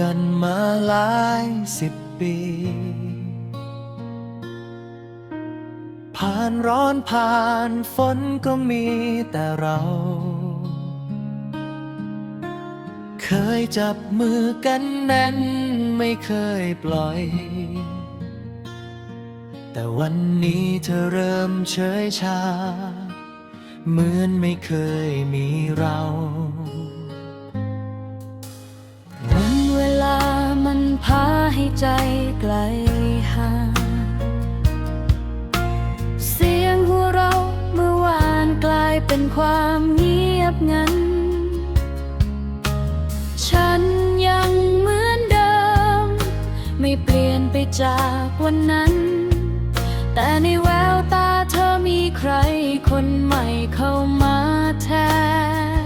กันมาหลายสิบปี ผ่านร้อนผ่านฝนก็มีแต่เรา เคยจับมือกันแน่นไม่เคยปล่อย แต่วันนี้เธอเริ่มเฉยชา เหมือนไม่เคยมีเรา ใจไกลห่างเสียงหัวเราเมื่อวานกลายเป็นความเงียบงัน ฉันยังเหมือนเดิม ไม่เปลี่ยนไปจากวันนั้น แต่ในแววตาเธอมีใครคนใหม่เข้ามาแทน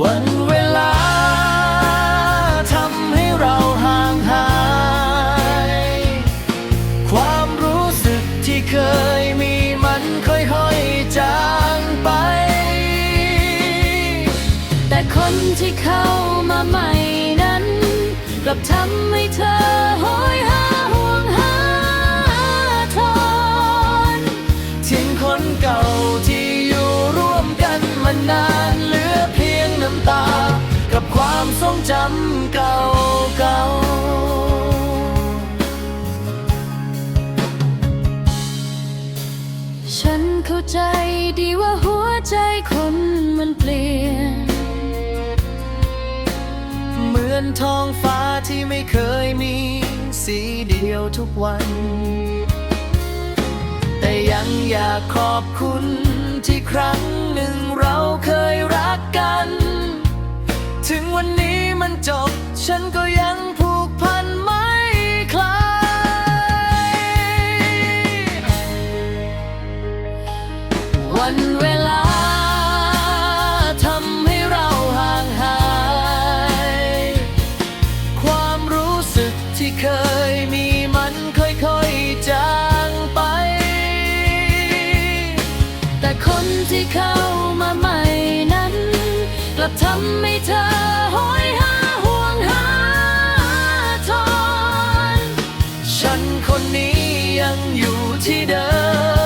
วันเวลา ค่อยๆจางไป แต่คนที่เข้ามาใหม่นั้น กลับทำให้เธอาใจดีว่าหัวใจคนมันเปลี่ยน เหมือนท้องฟ้าที่ไม่เคยมีสีเดียวทุกวัน แต่ยังอยากขอบคุณที่ครั้งหนึ่งเราเคยรักกัน ถึงวันนี้มันจบฉันก็ยัง วันเวลาทำให้เราห่างหาย ความรู้สึกที่เคยมีมันค่อยๆจางไป แต่คนที่เข้ามาใหม่นั้น กลับทำให้เธอโหยหาห่วงหาทอน ฉันคนนี้ยังอยู่ที่เดิม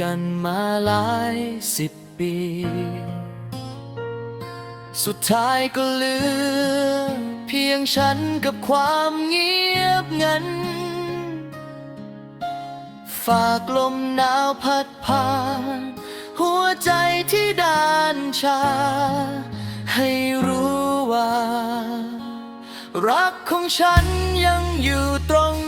กันมาหลายสิบปี สุดท้ายก็เหลือ เพียงฉันกับความเงียบงัน ฝากลมหนาวพัดผ่านหัวใจที่ด้านชา ให้รู้ว่า รักของฉันยังอยู่ตรง